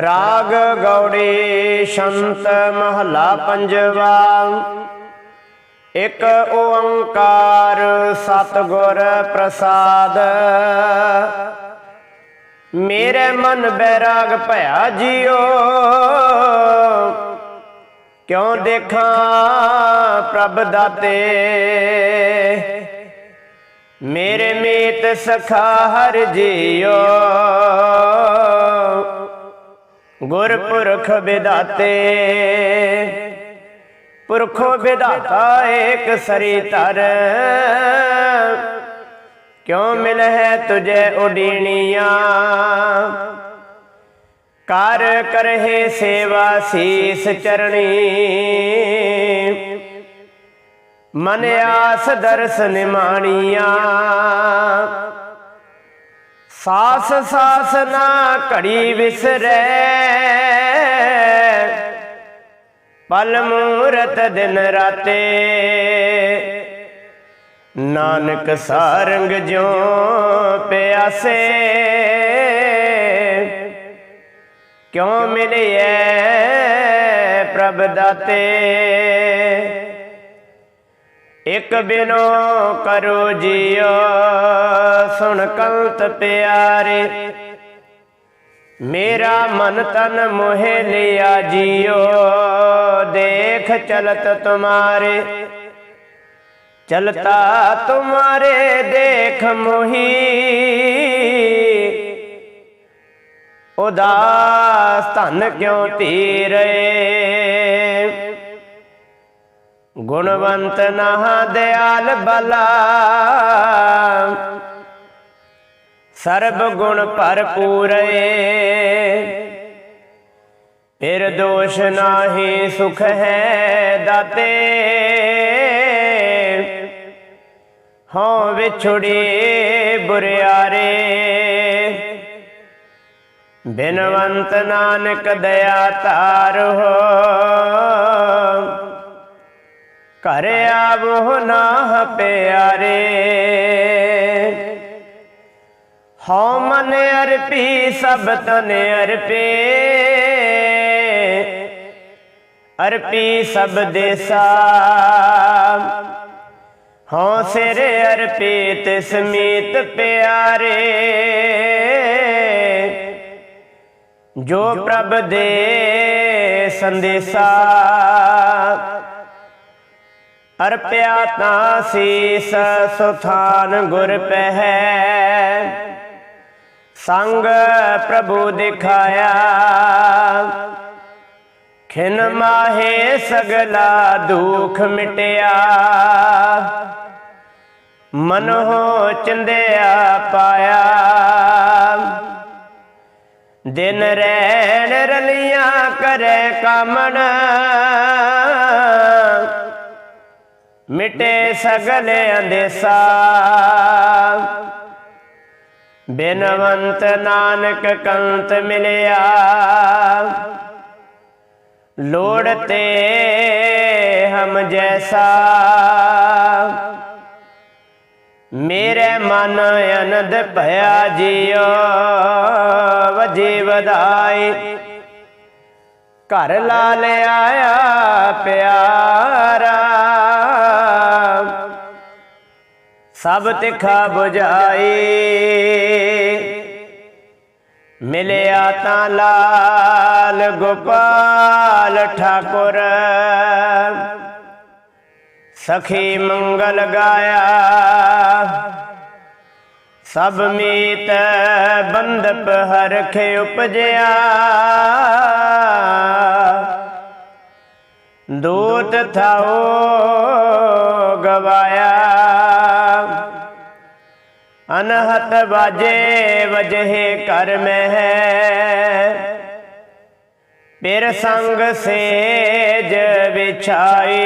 ਰਾਗ ਗੌੜੀ ਸ਼ੰਤ ਮਹਲਾ ਪੰਜਵਾ। ਇੱਕ ਓੰਕਾਰ ਸਤਿਗੁਰ ਪ੍ਰਸਾਦ। ਮੇਰੇ ਮਨ ਬੈਰਾਗ ਭਇਆ ਜਿਉ ਕਿਉਂ ਦੇਖਾਂ ਪ੍ਰਭ ਦਾਤੇ? ਮੇਰੇ ਮੀਤ ਸਖਾ ਹਰ ਜੀਓ। ਗੁਰਪੁਰਖ ਵਿਦਾਤੇ, ਪੁਰਖੋ ਵਿਦਾਤਾ ਏਕ ਸਰੀ ਤਰ ਕਿਉ ਮਿਲ ਹੈ ਤੁਝੇ ਉਡੀਣੀਆਂ? ਕਰ ਕਰਹਿ ਸੇਵਾ ਸੀਸ ਚਰਣੀ। ਮਨ ਆਸ ਦਰਸ ਨਿਮਾਣੀਆਂ। ਸਾਸ ਸਾਸ ਨਾ ਘੜੀ ਵਿਸਰੈ। ਪਲ ਮੂਰਤ ਦਿਨ ਰਾਤੇ। ਨਾਨਕ ਸਾਰੰਗ ਜਿਉ ਪਿਆਸੇ। ਕਿਉ ਮਿਲਿਐ ਪ੍ਰਭ ਦਾਤੇ? ਇਕ ਬਿਨੋ ਕਰੋ ਜੀਓ, ਸੁਣ ਕੰਤ ਪਿਆਰੇ। ਮੇਰਾ ਮਨ ਤਨ ਮੋਹਿ ਲਿਆ ਜੀਓ, ਦੇਖ ਚਲਤ ਤੁਮਾਰੇ। ਚਲਤਾ ਤੁਮਾਰੇ, ਦੇਖ ਮੋਹੀ। ਉਦਾਸ ਧਨ ਕਿਉ ਧੀਰੇ? ਗੁਣਵੰਤ ਨਾ ਦਿਆਲ ਬਲਾ। ਸਰਬ ਗੁਣ ਭਰਪੂਰੇ ਫਿਰ ਦੋਸ਼ ਨਾਹੀ ਸੁਖ ਹੈ ਦਾਤੇ। ਹਉ ਵਿਛੁੜੀ ਬੁਰਿਆਰੇ। ਬਿਨਵੰਤ ਨਾਨਕ ਦਇਆ ਤਾਰ ਹੋ। ਘਰ ਆਵੋ ਨਾ ਪਿਆਰੇ। ਹਉ ਮਨ ਅਰਪੀ, ਸਭ ਤਨ ਅਰਪੇ। ਅਰਪੀ ਸਭ ਦੇਸਾ। ਹਉ ਸਿਰ ਅਰਪੀ ਤਿਸ ਮੀਤ ਪਿਆਰੇ। ਜੋ ਪ੍ਰਭ ਦੇ ਸੰਦੇਸਾ। ਅਰਪਿਆ ਤਾਂ ਸੀਸ ਸੁਥਾਨ ਗੁਰ ਪਹਿ। ਸੰਗ ਪ੍ਰਭੂ ਦਿਖਾਇਆ। ਖਿਨ ਮਾਹੇ ਸਗਲਾ ਦੁਖ ਮਿਟਿਆ। ਮਨ ਹੋ ਚੰਦਿਆ ਪਾਇਆ। ਦਿਨ ਰੈਣ ਰਲੀਆਂ ਕਰੇ ਕਾਮਣ। ਮਿਟੇ ਸਗਲ ਅੰਦੇਸਾ। ਬਿਨਵੰਤ ਨਾਨਕ ਕੰਤ ਮਿਲਿਆ। ਲੋੜ ਤੇ ਹਮ ਜੈਸਾ। ਮੇਰੇ ਮਨ ਅਨੰਦ ਭਇਆ ਜਿਉ ਵਜੀ ਵਧਾਈ। ਘਰ ਲਾਲ ਆਇਆ ਪਿਆਰਾ। ਸਭ ਤਿਖਾ 부ਝਾਈ ਮਿਲਿਆ ਤਾਂ ਲਾਲ ਗੋਪਾਲ ਠਾਕੁਰ। ਸਖੀ ਮੰਗਲ ਗਾਇਆ। ਸਭ ਮੀਤ ਬੰਦਪ ਹਰਖ ਉਪਜਿਆ। ਦੂਤ ਥਾਓ ਗਵਾਇਆ। ਅਨਹਤ ਬਾਜੇ ਵਜਹਿ ਕਰ ਮਹਿ ਪਿਰ ਸੰਗ ਸੇਜ ਵਿਛਾਈ।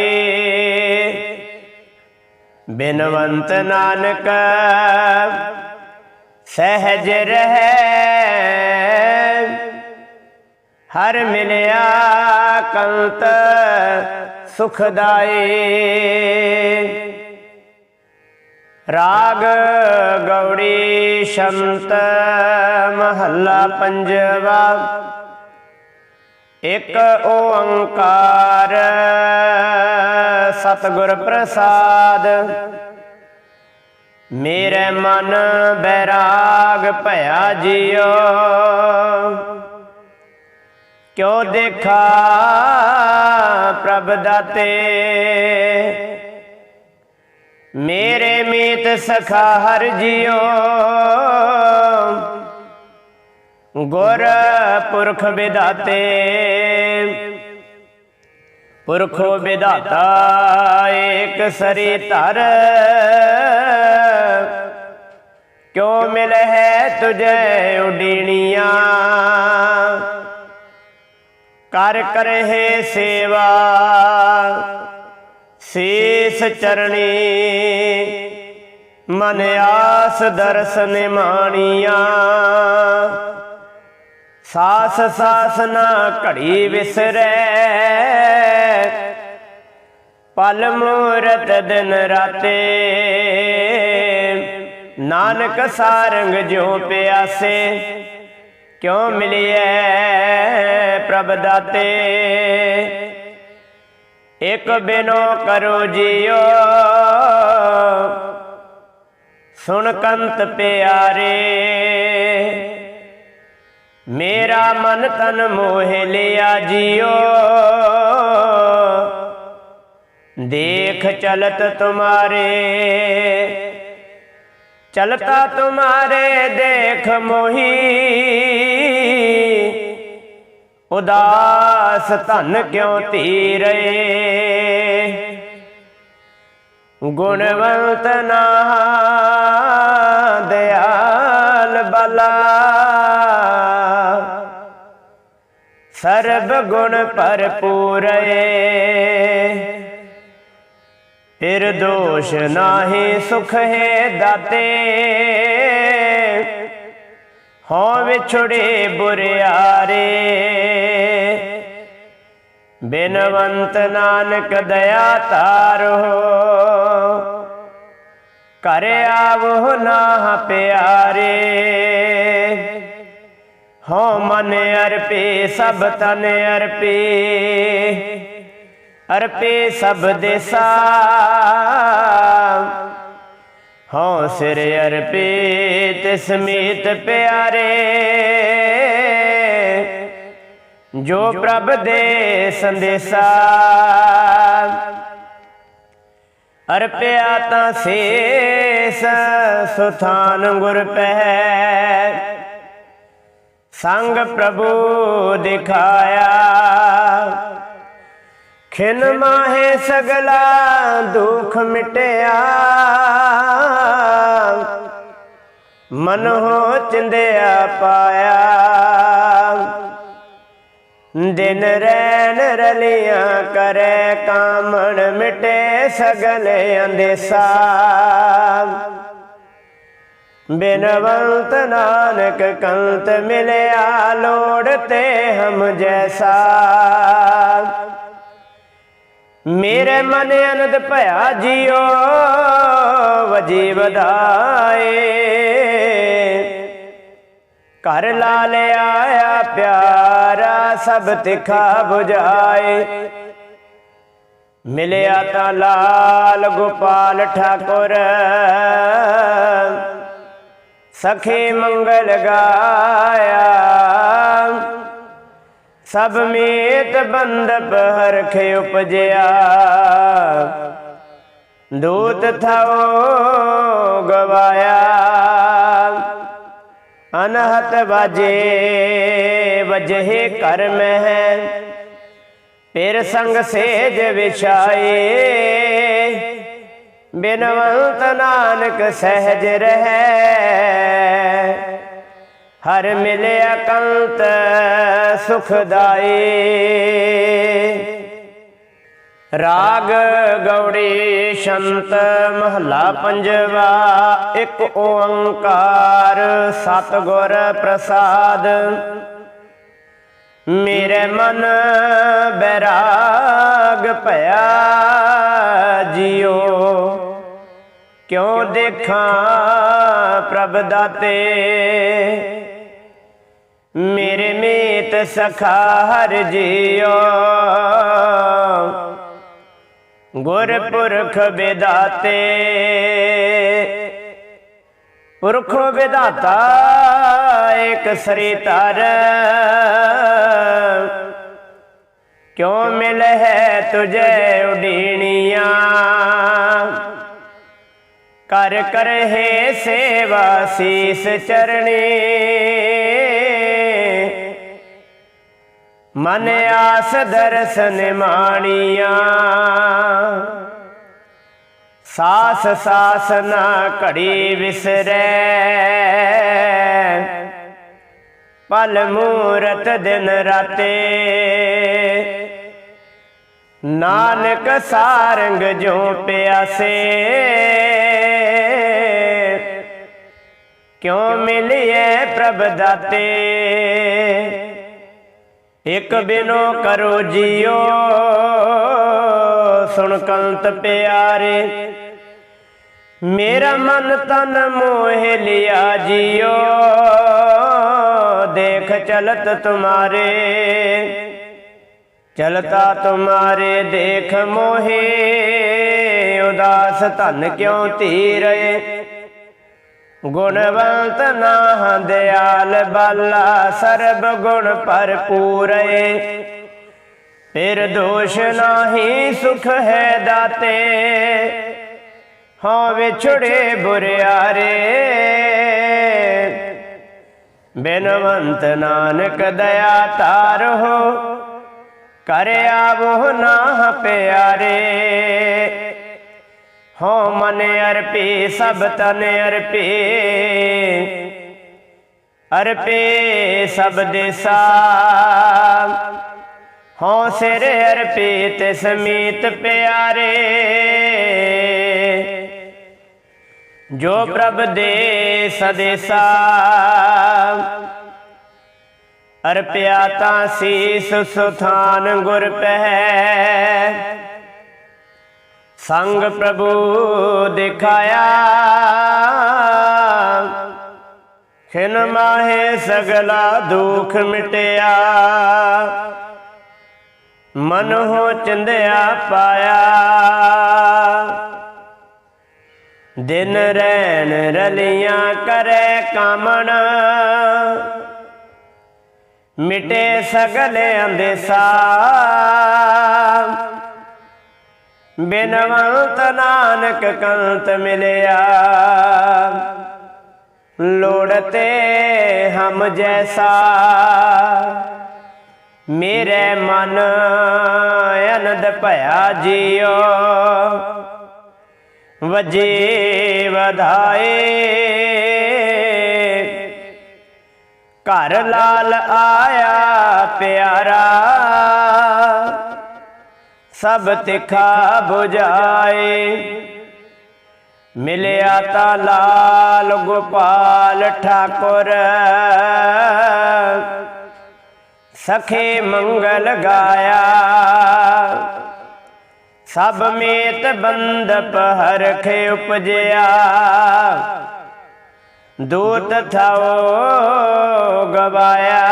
ਬਿਨਵੰਤ ਨਾਨਕ ਸਹਿਜ ਰਹਿ। ਹਰ ਮਿਲਿਆ ਕੰਤ ਸੁਖਦਾਈ। ਰਾਗ ਗੌੜੀ ਸ਼ੰਤ ਮਹੱਲਾ ਪੰਜਵਾ। ਇਕ ਓੰਕਾਰ ਸਤਗੁਰ ਪ੍ਰਸਾਦ। ਮੇਰੇ ਮਨ ਬੈਰਾਗ ਭਇਆ ਜਿਉ। ਕਿਉ ਦੇਖਾ ਪ੍ਰਭ ਦਾਤੇ? ਮੇਰੇ ਮੀਤ ਸਖਾ ਹਰ ਜਿਉ। ਗੁਰ ਪੁਰਖ ਵਿਦਾਤੇ ਪੁਰਖੋ ਵਿਦਾਤਾ ਏਕ ਸਰੀ ਧਰ। ਕਿਉ ਮਿਲ ਹੈ ਤੁਝੇ ਉਡੀਣੀਆਂ। ਕਰ ਕਰਹਿ ਸੇਵਾ। ਸ਼ੇਸ਼ ਚਰਣੀ। ਮਨ ਆਸ ਦਰਸ਼ਨ ਮਾਣੀਆਂ। ਸਾਸ ਸਾਸ ਨਾ ਘੜੀ ਵਿਸਰੈ। ਪਲ ਮੂਰਤ ਦਿਨ ਰਾਤੇ। ਨਾਨਕ ਸਾਰੰਗ ਜੋ ਪਿਆਸੇ। ਕਿਉ ਮਿਲਿਐ ਪ੍ਰਭ ਦਾਤੇ। ਇਕ ਬਿਨੋ ਕਰੋ ਜਿਉ ਸੁਣ ਕੰਤ ਪਿਆਰੇ, ਮੇਰਾ ਮਨ ਤਨ ਮੋਹ ਲਿਆ ਜਿਉ ਦੇਖ ਚਲਤ ਤੁਮਾਰੇ, ਚਲਤਾ ਤੁਮਾਰੇ ਦੇਖ ਮੋਹੀ। ਉਦਾਸ ਧਨ ਕਿਉ ਧੀਰੇ? ਗੁਣਵੰਤ ਨਾ ਦਿਆਲ ਬਲਾ। ਸਰਬ ਗੁਣ ਭਰਪੂਰੇ ਫਿਰ ਦੋਸ਼ ਨਾਹੀ ਸੁਖ ਹੈ ਦਾਤੇ। ਹੋ ਵਿਛੜੇ ਬੁਰਿਆਰੇ। ਬਿਨਵੰਤ ਨਾਨਕ ਦਇਆ ਤਾਰੋ ਕਰ ਆਵੋ ਨਾ ਪਿਆਰੇ। ਹੋ ਮਨ ਅਰਪੇ ਸਭ ਤਨ ਅਰਪੇ। ਅਰਪੇ ਸਭ ਦੇਸਾ। ਹਉ ਸਿਰ ਅਰਪੇ ਤਿਸ ਮੀਤ ਪਿਆਰੇ। ਜੋ ਪ੍ਰਭ ਦੇ ਸੰਦੇਸਾ। ਅਰਪਿਆ ਤਾਂ ਸੇਸ ਸੁਥਾਨ ਗੁਰ ਪਹਿ ਸੰਗ ਪ੍ਰਭੂ ਦਿਖਾਇਆ। ਖਿਨ ਮਾਹੇ ਸਗਲਾ ਦੁਖ ਮਿਟਿਆ। ਮਨ ਹੋ ਚਿੰਦਿਆ ਪਾਇਆ। ਦਿਨ ਰੈਨ ਰਲੀਆਂ ਕਰੇ ਕਾਮਣ ਮਿਟੇ ਸਗਲੇ ਅੰਦੇਸਾ। ਬਿਨਵੰਤ ਨਾਨਕ ਕੰਤ ਮਿਲਿਆ ਲੋੜ ਤੇ ਹਮ ਜੈਸਾ। ਮੇਰੇ ਮਨ ਅਨੰਦ ਭਇਆ ਜਿਉ ਵਜੀ ਵਧਾਏ ਘਰ ਲਾ ਆਇਆ ਪਿਆਰਾ ਸਭ ਤਿਖਾ 부ਝਾਏ ਮਿਲਿਆ ਤਾਂ ਲਾਲ ਗੋਪਾਲ ਠਾਕੁਰ। ਸਖੇ ਮੰਗਲ ਗਾਇਆ। ਸਭ ਮੀਤ ਬੰਦਪ ਹਰਖ ਉਪਜਿਆ। ਦੂਤ ਥਾਓ ਗਵਾਇਆ। ਅਨਹਤ ਵਾਜੇ, ਵਜਹਿ ਕਰਮ ਹੈ। ਫਿਰ ਸੰਗ ਸੇਜ ਵਿਛਾਏ। ਬਿਨਵੰਤ ਨਾਨਕ ਸਹਿਜ ਰਹੈ। ਹਰ ਮਿਲਿਆ ਅਕੰਤ ਸੁਖਦਾਈ ਰਾਗ ਗੌੜੀ ਸ਼ੰਤ ਮਹਲਾ ਪੰਜਵਾ, ਇੱਕ ਓੰਕਾਰ ਸਤਿਗੁਰ ਪ੍ਰਸਾਦ। ਮੇਰੇ ਮਨ ਬੈਰਾਗ ਭਇਆ ਜਿਉ, ਕਿਉ ਦੇਖਾਂ ਪ੍ਰਭ ਦਾਤੇ? ਮੇਰੇ ਮੀਤ ਸਖਾ ਹਰ ਜੀਓ ਗੁਰਪੁਰਖ ਵਿਦਾਤੇ, ਪੁਰਖ ਵਿਦਾਤਾ ਇੱਕ ਸ੍ਰੀ ਧਰ। ਕਿਉ ਮਿਲ ਹੈ ਤੁਝੇ ਉਡੀਣੀਆਂ? ਕਰ ਕਰਹਿ ਸੇਵਾ ਸੀਸ ਚਰਣੀ। ਮਨ ਆਸ ਦਰਸ਼ਨ ਮਾਣੀਆਂ। ਸਾਸ ਸਾਸ ਨਾ ਘੜੀ ਵਿਸਰੈ। ਪਲ ਮੂਰਤ ਦਿਨ ਰਾਤੇ। ਨਾਨਕ ਸਾਰੰਗ ਜੋ ਪਿਆਸੇ। ਕਿਉ ਮਿਲਿਏ ਪ੍ਰਭ ਦਾਤੇ? ਇਕ ਬਿਨੋ ਕਰੋ ਜੀਓ। ਸੁਣ ਕੰਤ ਪਿਆਰੇ, ਮੇਰਾ ਮਨ ਤਨ ਮੋਹ ਲਿਆ ਜੀਓ। ਦੇਖ ਚਲਤ ਤੁਮਾਰੇ, ਚਲਤਾ ਤੁਮਾਰੇ ਦੇਖ ਮੋਹੇ। ਉਦਾਸ ਧਨ ਕਿਉ ਧੀਰੇ? ਗੁਣਵੰਤ ਨਾ ਦਿਆਲ ਬਾਲਾ, ਸਰਬ ਗੁਣ ਭਰਪੂਰੇ ਫਿਰ ਦੋਸ਼ ਨਾਹੀ ਸੁਖ ਹੈ ਦਾਤੇ ਹਾਂ ਵਿਛੜੇ ਬੁਰਿਆਰੇ। ਬਿਨਵੰਤ ਨਾਨਕ ਦਇਆ ਤਾਰੋ ਕਰ ਆਵੋ ਨਾਹ ਪਿਆਰੇ। ਹੋ ਮਨ ਅਰਪੀ, ਸਭ ਤਨ ਅਰਪੀ। ਅਰਪੇ, ਸਭ ਦੇਸਾ। ਹੋ ਸਿਰ ਅਰਪੀ ਤੇ ਸਮੀਤ ਪਿਆਰੇ। ਜੋ ਪ੍ਰਭ ਦੇ ਸਦੇਸਾ। ਅਰਪਿਆ ਤਾਂ ਸੀਸ ਸੁਥਾਨ ਗੁਰ ਪਹਿ ਸੰਗ ਪ੍ਰਭੂ ਦਿਖਾਇਆ। ਖਿਨ ਮਾਹੇ ਸਗਲਾ ਦੁਖ ਮਿਟਿਆ। ਮਨ ਹੋ ਚੰਦਿਆ ਪਾਇਆ। ਦਿਨ ਰੈਣ ਰਲੀਆਂ ਕਰੇ ਕਾਮਣ। ਮਿਟੇ ਸਗਲੇ ਅੰਦੇਸਾ ਬਿਨਵੰਤ ਨਾਨਕ ਕੰਤ ਮਿਲਿਆ। ਲੋੜਤੇ ਹਮ ਜੈਸਾ, ਮੇਰੇ ਮਨ ਅਨੰਦ ਭਇਆ ਜੀਓ। ਵਜੇ ਵਧਾਏ ਘਰ ਲਾਲ ਆਇਆ ਪਿਆਰਾ। ਸਭ ਤਿਖਾ 부ਝਾਏ ਮਿਲਿਆ ਤਾ ਲਾਲ ਗੋਪਾਲ ਠਾਕੁਰ। ਸਖੇ ਮੰਗਲ ਗਾਇਆ। ਸਭ ਮੇਤ ਬੰਦਪ ਹਰਖ ਉਪਜਿਆ। ਦੂਤ ਥਾਓ ਗਵਾਇਆ।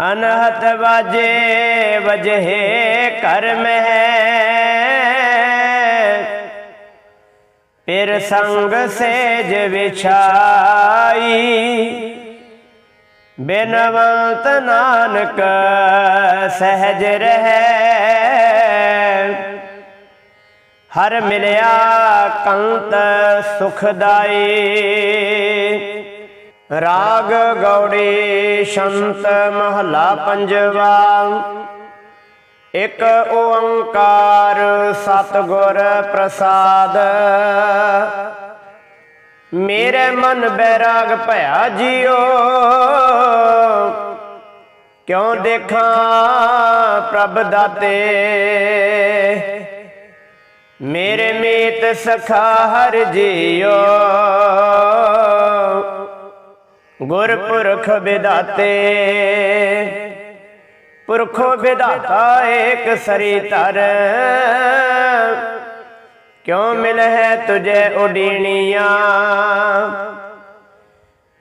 ਅਨਹਤ ਵਾਜੇ ਵਜੇ ਕਰ ਮਹਿ ਫਿਰ ਸੰਗ ਸੇਜ ਵਿਛਾਈ। ਬਿਨਵੰਤ ਨਾਨਕ ਸਹਿਜ ਰਹਿ। ਹਰ ਮਿਲਿਆ ਕੰਤ ਸੁਖਦਾਈ। ਰਾਗ ਗੌੜੀ ਸ਼ੰਤ ਮਹਲਾ ਪੰਜਵਾ। ਇਕ ਓੰਕਾਰ ਸਤਿਗੁਰ ਪ੍ਰਸਾਦ। ਮੇਰੇ ਮਨ ਬੈਰਾਗ ਭਇਆ ਜਿਉ ਕਿਉਂ ਦੇਖਾਂ ਪ੍ਰਭ ਦਾਤੇ? ਮੇਰੇ ਮੀਤ ਸਖਾ ਹਰ ਜਿਉ ਗੁਰਪੁਰਖ ਵਿਦਾਤੇ, ਪੁਰਖੋ ਵਿਦਾਤਾ ਏਕ ਸਰੀ ਧਰ। ਕਿਉ ਮਿਲ ਹੈ ਤੁਝੇ ਉਡੀਣੀਆਂ?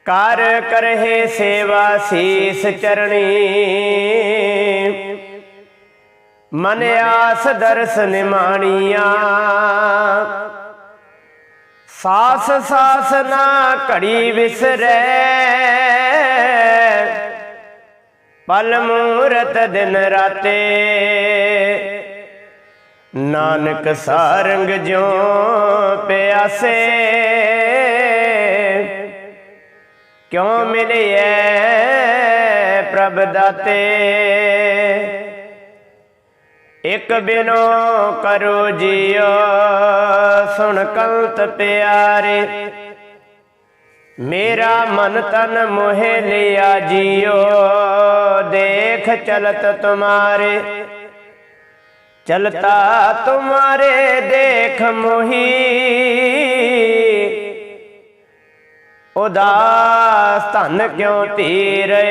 ਕਰ ਕਰਹਿ ਸੇਵਾ ਸੀਸ ਚਰਣੀ। ਮਨ ਆਸ ਦਰਸ ਨਿਮਾਣੀਆਂ। ਸਾਸ ਸਾਸ ਨਾ ਘੜੀ ਵਿਸਰੈ। ਪਲ ਮੂਰਤ ਦਿਨ ਰਾਤੇ। ਨਾਨਕ ਸਾਰੰਗ ਜਿਉ ਪਿਆਸੇ। ਕਿਉ ਮਿਲਿਐ ਪ੍ਰਭ ਦਾਤੇ? ਇਕ ਬਿਨੋ ਕਰੋ ਜੀਓ, ਸੁਣ ਕੰਤ ਪਿਆਰੇ। ਮੇਰਾ ਮਨ ਤਨ ਮੋਹਿ ਲਿਆ ਜੀਓ, ਦੇਖ ਚਲਤ ਤੁਮਾਰੇ। ਚਲਤਾ ਤੁਮਾਰੇ, ਦੇਖ ਮੋਹੀ। ਉਦਾਸ ਧਨ ਕਿਉ ਧੀਰੇ?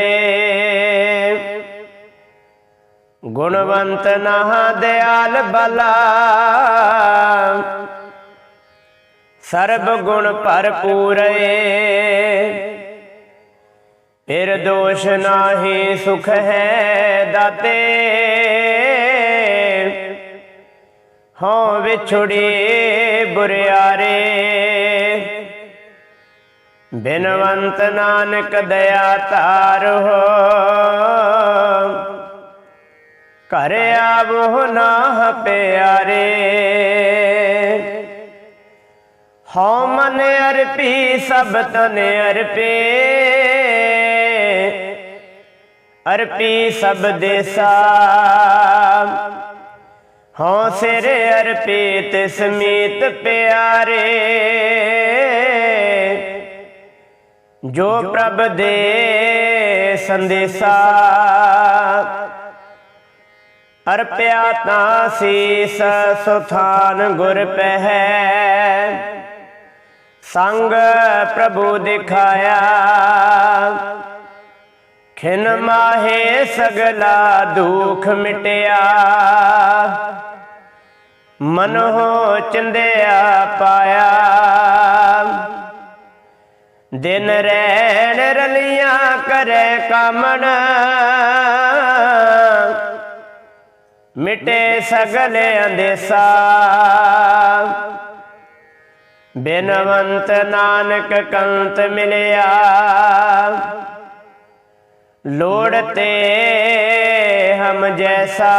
ਗੁਣਵੰਤ ਨਾ ਦਿਆਲ ਬਲਾ। ਸਰਬ ਗੁਣ ਭਰਪੂਰੇ ਫਿਰ ਦੋਸ਼ ਨਾਹੀ ਸੁਖ ਹੈ ਦਾਤੇ। ਹਉ ਵਿਛੁੜੀ ਬੁਰਿਆਰੇ। ਬਿਨਵੰਤ ਨਾਨਕ ਦਇਆ ਤਾਰੋ ਘਰ ਆਵੋ ਨਾ ਪਿਆਰੇ। ਹਉ ਮਨ ਅਰਪੀ, ਸਭ ਤਨ ਅਰਪੇ। ਅਰਪੀ ਸਭ ਦੇਸਾ। ਹਉ ਸਿਰ ਅਰਪੀ, ਤਿਸ ਮੀਤ ਪਿਆਰੇ। ਜੋ ਪ੍ਰਭ ਦੇ ਸੰਦੇਸਾ। ਅਰਪਿਆ ਤਾਂ ਸੀਸ ਸੁਥਾਨ ਗੁਰ ਪਹਿ। ਸੰਗ ਪ੍ਰਭੂ ਦਿਖਾਇਆ। ਖਿਨ ਮਾਹੇ ਸਗਲਾ ਦੁਖ ਮਿਟਿਆ। ਮਨ ਹੋ ਚੰਦਿਆ ਪਾਇਆ। ਦਿਨ ਰਹਿਣ ਰਲੀਆਂ ਕਰੇ ਕਾਮਣ। ਮਿਟੇ ਸਗਲੇ ਅੰਦੇਸਾ। ਬਿਨਵੰਤ ਨਾਨਕ ਕੰਤ ਮਿਲਿਆ। ਲੋੜ ਤੇ ਹਮ ਜੈਸਾ।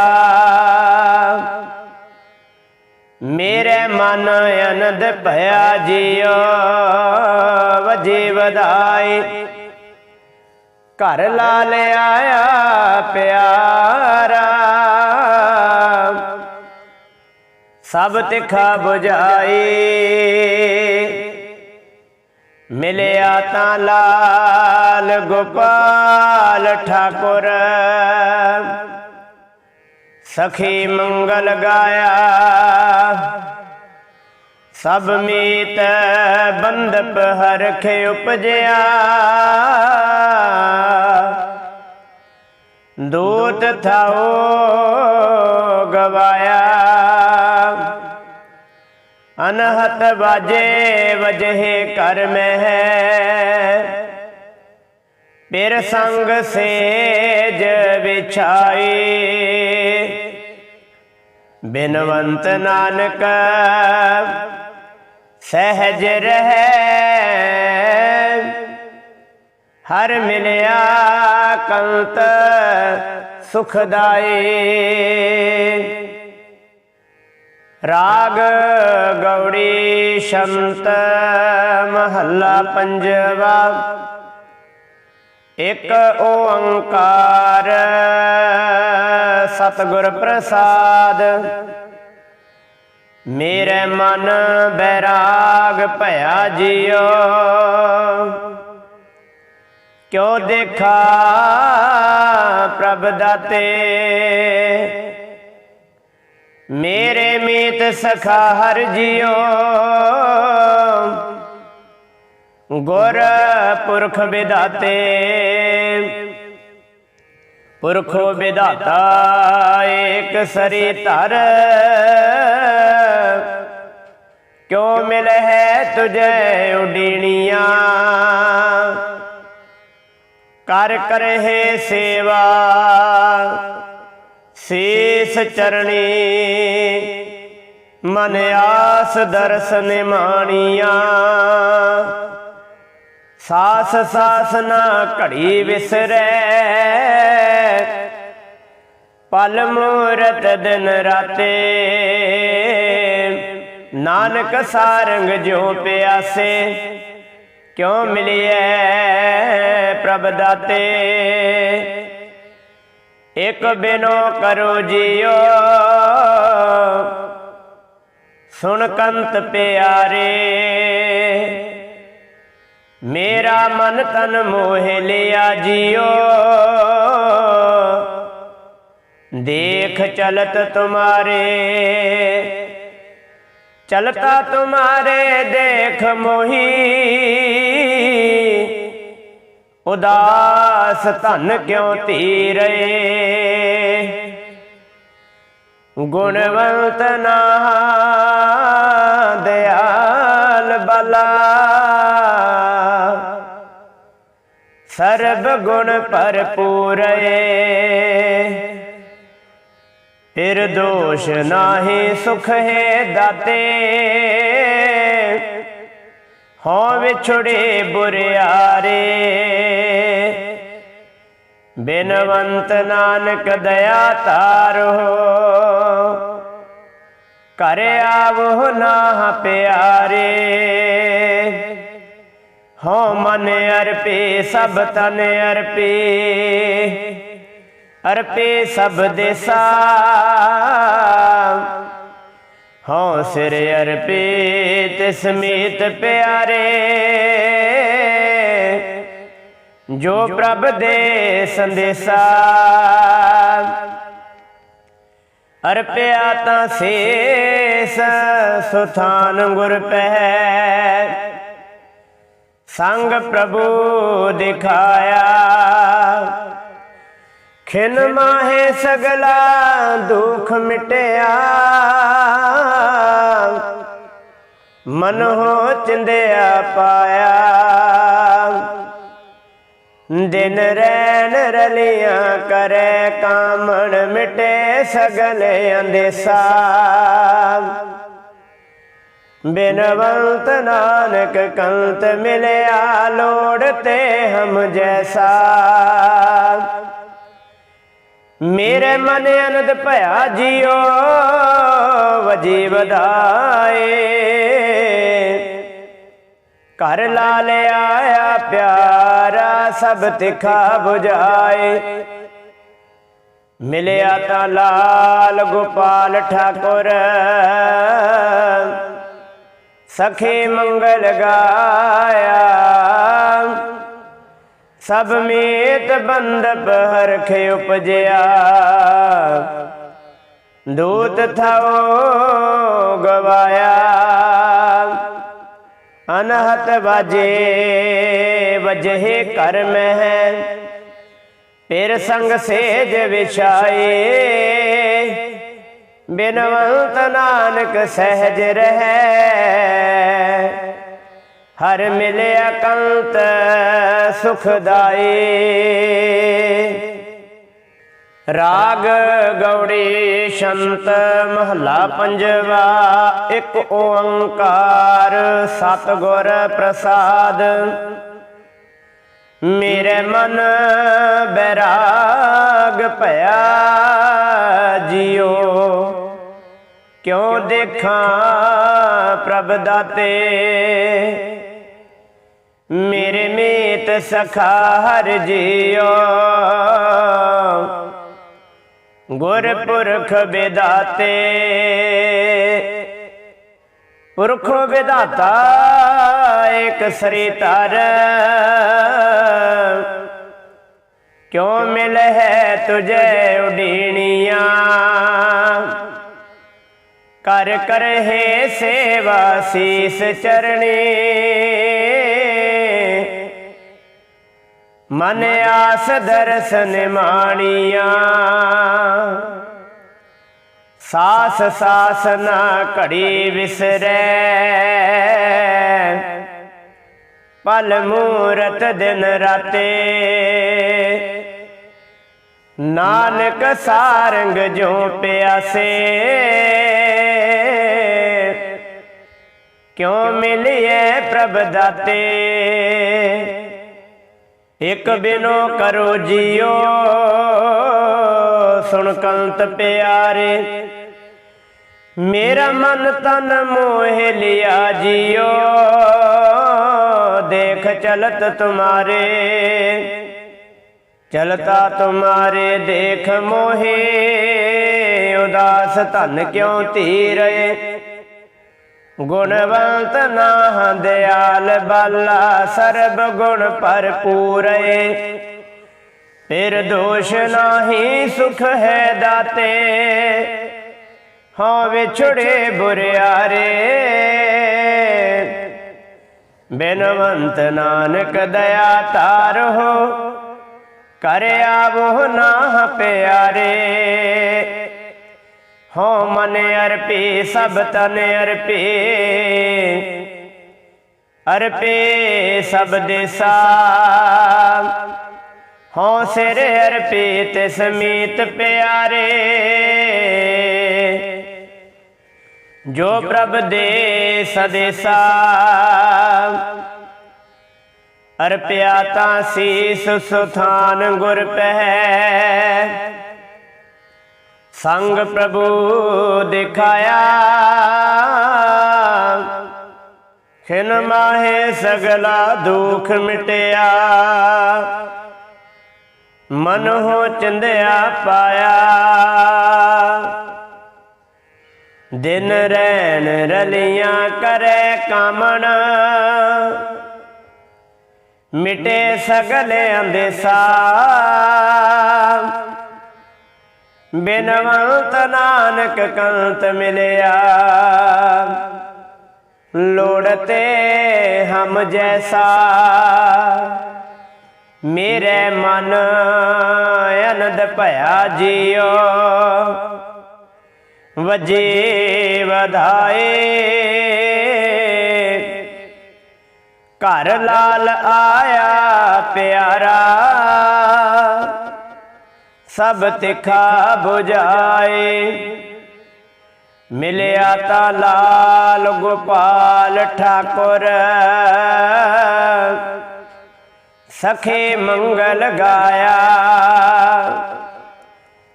ਮੇਰੇ ਮਨ ਅਨੰਦ ਭਇਆ ਜਿਉ ਵਜੀ ਵਧਾਈ ਘਰ ਲਾ ਆਇਆ ਪਿਆਰਾ। ਸਭ ਤਿਖਾ 부ਝਾਈ ਮਿਲਿਆ ਤਾਂ ਲਾਲ ਗੋਪਾਲ ਠਾਕੁਰ। ਸਖੀ ਮੰਗਲ ਗਾਇਆ। ਸਭ ਮੀਤ ਬੰਦਪ ਹਰਖ ਉਪਜਿਆ। ਦੂਤ ਥਾਓ ਗਵਾਇਆ। ਅਨਹਤ ਵਾਜੇ ਵਜੇ ਕਰ ਮਹਿ ਪਿਰ ਸੰਗ ਸੇਜ ਵਿਛਾਈ। ਬਿਨਵੰਤ ਨਾਨਕ ਸਹਿਜ ਰਹਿ। ਹਰ ਮਿਲਿਆ ਕੰਤ ਸੁਖਦਾਈ। ਰਾਗ ਗੌੜੀ ਸ਼ੰਤ ਮਹੱਲਾ ਪੰਜਵਾ। ਇੱਕ ਓੰਕਾਰ ਸਤਿਗੁਰ ਪ੍ਰਸਾਦ। ਮੇਰੇ ਮਨ ਬੈਰਾਗ ਭਇਆ ਜਿਉ। ਕਿਉ ਦੇਖਾ ਪ੍ਰਭ ਦਾਤੇ? ਮੇਰੇ ਮੀਤ ਸਖਾ ਹਰ ਜਿਉ। ਗੁਰ ਪੁਰਖ ਵਿਦਾਤੇ ਪੁਰਖੋ ਵਿਦਾਤਾ ਏਕ ਸਰੀ ਧਰ। ਕਿਉ ਮਿਲ ਹੈ ਤੁਝੇ ਉਡੀਣੀਆਂ। ਕਰ ਕਰਹਿ ਸੇਵਾ। ਸੀਸ ਚਰਣੀ। ਮਨ ਆਸ ਦਰਸ਼ਨ ਮਾਣੀਆਂ ਸਾਸ ਸਾਸ ਨਾ ਘੜੀ ਵਿਸਰੈ। ਪਲ ਮੂਰਤ ਦਿਨ ਰਾਤੇ। ਨਾਨਕ ਸਾਰੰਗ ਜਿਉ ਪਿਆਸੇ। ਕਿਉ ਮਿਲਿਐ ਪ੍ਰਭ ਦਾਤੇ? ਇਕ ਬਿਨੋ ਕਰੋ ਜਿਓ। ਸੁਣ ਕੰਤ ਪਿਆਰੇ, ਮੇਰਾ ਮਨ ਤਨ ਮੋਹ ਲਿਆ ਜਿਓ। ਦੇਖ ਚਲਤ ਤੁਮਾਰੇ, ਚਲਤਾ ਤੁਮਾਰੇ ਦੇਖ ਮੋਹੀ। ਉਦਾਸ ਧਨ ਕਿਉ ਧੀ ਗੁਣਵੰਤ ਨਾ ਦਿਆਲ ਬਲਾ। ਸਰਬ ਗੁਣ ਭਰਪੂਰ ਏ। ਫਿਰ ਦੋਸ਼ ਨਾਹੀ ਸੁਖ ਹੈ ਦਾਤੇ। ਵਿਛੜੇ ਬੁਰਿਆਰੇ। ਬਿਨਵੰਤ ਨਾਨਕ ਦਇਆ ਤਾਰੋ ਕਰ ਆਵੋ ਨਾ ਪਿਆਰੇ। ਹੋ ਮਨ ਅਰਪੇ, ਸਭ ਤਨ ਅਰਪੇ। ਅਰਪੇ ਸਭ ਦੇਸਾ। ਹਉ ਸਿਰ ਅਰਪੇ ਤਿਸ ਪਿਆਰੇ। ਜੋ ਪ੍ਰਭ ਦੇ ਸੰਦੇਸਾ। ਅਰਪਿਆ ਤਾਂ ਸੇਸ, ਸੁਥਾਨ ਗੁਰ ਪਹਿ ਸੰਗ ਪ੍ਰਭੂ ਦਿਖਾਇਆ। ਖਿਨ ਮਾਹੇ ਸਗਲਾ ਦੁਖ ਮਿਟਿਆ। ਮਨ ਹੋ ਚਿੰਦਿਆ ਪਾਇਆ। ਦਿਨ ਰੈਣ ਰਲੀਆਂ ਕਰੇ ਕਾਮਣ ਮਿਟੇ ਸਗਲ ਅੰਦੇਸਾ। ਬਿਨਵੰਤ ਨਾਨਕ ਕੰਤ ਮਿਲਿਆ ਲੋੜ ਤੇ ਹਮ ਜੈਸਾ। ਮੇਰੇ ਮਨ ਅਨੰਦ ਭਇਆ ਜਿਉ ਵਜੀ ਵਧਾਏ ਘਰ ਲਾਲ ਆਇਆ, ਪਿਆਰਾ ਸਭ ਤਿਖਾ 부ਝਾਏ ਮਿਲਿਆ ਤਾਂ ਲਾਲ ਗੋਪਾਲ ਠਾਕੁਰ। ਸਖੇ ਮੰਗਲ ਗਾਇਆ ਸਭ ਮੇਤ ਬੰਦਪ ਹਰਖ ਉਪਜਿਆ। ਦੂਤ ਥਾਓ ਗਵਾਇਆ। ਅਨਹਤ ਵਾਜੇ ਵਜਹਿ ਕਰਮ ਮਹਿ ਫਿਰ ਸੰਗ ਸੇਜ ਵਿਛਾਏ। ਬਿਨਵੰਤ ਨਾਨਕ ਸਹਿਜ ਰਹੈ। ਹਰ ਮਿਲਿਆ ਕੰਤ ਸੁਖਦਾਈ। ਰਾਗ ਗੌੜੀ ਸ਼ੰਤ ਮਹਲਾ ਪੰਜਵਾ, ਇੱਕ ਓੰਕਾਰ ਸਤਿਗੁਰ ਪ੍ਰਸਾਦ। ਮੇਰੇ ਮਨ ਬੈਰਾਗ ਭਇਆ ਜਿਉ ਕਿਉਂ ਦੇਖਾਂ ਪ੍ਰਭ ਦਾਤੇ? ਮੇਰੇ ਮੀਤ ਸਖਾ ਹਰ ਜੀਓ ਗੁਰ ਪੁਰਖ ਵਿਦਾਤੇ, ਪੁਰਖ ਵਿਦਾਤਾ ਇੱਕ ਸ੍ਰੀ ਤਰ। ਕਿਉ ਮਿਲ ਹੈ ਤੁਝੇ ਉਡੀਣੀਆਂ? ਕਰ ਕਰਹਿ ਸੇਵਾ ਸੀਸ ਚਰਣੀ। ਮਨ ਆਸ ਦਰਸ਼ਨ ਮਾਣੀਆਂ। ਸਾਸ ਸਾਸ ਨਾ ਘੜੀ ਵਿਸਰੈ। ਪਲ ਮੂਰਤ ਦਿਨ ਰਾਤੇ। ਨਾਨਕ ਸਾਰੰਗ ਜੋ ਪਿਆਸੇ। ਕਿਉ ਮਿਲਿਐ ਪ੍ਰਭ ਦਾਤੇ? ਇਕ ਬਿਨੋ ਕਰੋ ਜੀਓ। ਸੁਣ ਕੰਤ ਪਿਆਰੇ, ਮੇਰਾ ਮਨ ਤਨ ਮੋਹ ਲਿਆ ਜੀਓ। ਦੇਖ ਚਲਤ ਤੁਮਾਰੇ, ਚਲਤਾ ਤੁਮਾਰੇ ਦੇਖ ਮੋਹੇ। ਉਦਾਸ ਧਨ ਕਿਉ ਧੀਰੇ ਗੁਣਵੰਤ ਨਾ ਦਿਆਲ ਬਾਲਾ, ਸਰਬ ਗੁਣ ਭਰਪੂਰੇ ਫਿਰ ਦੋਸ਼ ਨਾਹੀ ਸੁਖ ਹੈ ਦਾਤੇ ਹਾਂ ਵਿਛੜੇ ਬੁਰਿਆਰੇ। ਬਿਨਵੰਤ ਨਾਨਕ ਦਇਆ ਤਾਰੋ ਕਰ ਆਵੋ ਨਾ ਪਿਆਰੇ। ਹੋ ਮਨ ਅਰਪੀ, ਸਭ ਤਨ ਅਰਪੇ। ਅਰਪੇ ਸਭ ਦੇਸਾ। ਹੋ ਸਿਰ ਅਰਪੀ ਤਿਸ ਮੀਤ ਪਿਆਰੇ। ਜੋ ਪ੍ਰਭ ਦੇ ਸਦੇਸਾ। ਅਰਪਿਆ ਤਾਂ ਸੀਸ ਸੁਥਾਨ ਗੁਰ ਪਹਿ। ਸੰਗ ਪ੍ਰਭੂ ਦਿਖਾਇਆ। ਖਿਨ ਮਾਹੇ ਸਗਲਾ ਦੁਖ ਮਿਟਿਆ। ਮਨ ਹੋ ਚੰਦਿਆ ਪਾਇਆ। ਦਿਨ ਰਹਿਣ ਰਲੀਆਂ ਕਰੇ ਕਾਮਣ। ਮਿਟੇ ਸਗਲੇ ਅੰਦੇਸਾ ਬਿਨਵੰਤ ਨਾਨਕ ਕੰਤ ਮਿਲਿਆ। ਲੋੜਤੇ ਹਮ ਜੈਸਾ, ਮੇਰੇ ਮਨ ਅਨੰਦ ਭਇਆ ਜੀਓ। ਵਜੇ ਵਧਾਏ ਘਰ ਲਾਲ ਆਇਆ ਪਿਆਰਾ। ਸਭ ਤਿਖਾ 부ਝਾਏ ਮਿਲਿਆ ਤਾ ਲਾਲ ਗੋਪਾਲ ਠਾਕੁਰ। ਸਖੇ ਮੰਗਲ ਗਾਇਆ।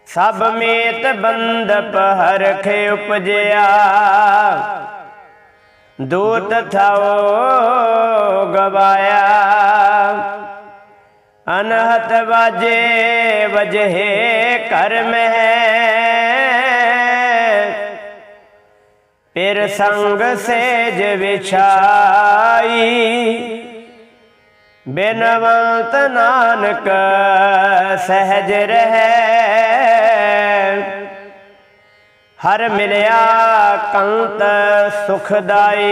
ਸਭ ਮੇਤ ਬੰਦਪ ਹਰਖ ਉਪਜਿਆ। ਦੂਤ ਥਾਓ ਗਵਾਇਆ। ਅਨਹਤ ਵਾਜੇ ਵਜੇ ਕਰਮ ਮਹਿ ਫਿਰ ਸੰਗ ਸੇਜ ਵਿਛਾਈ। ਬਿਨਵੰਤ ਨਾਨਕ ਸਹਿਜ ਰਹਿ। ਹਰ ਮਿਲਿਆ ਕੰਤ ਸੁਖਦਾਈ।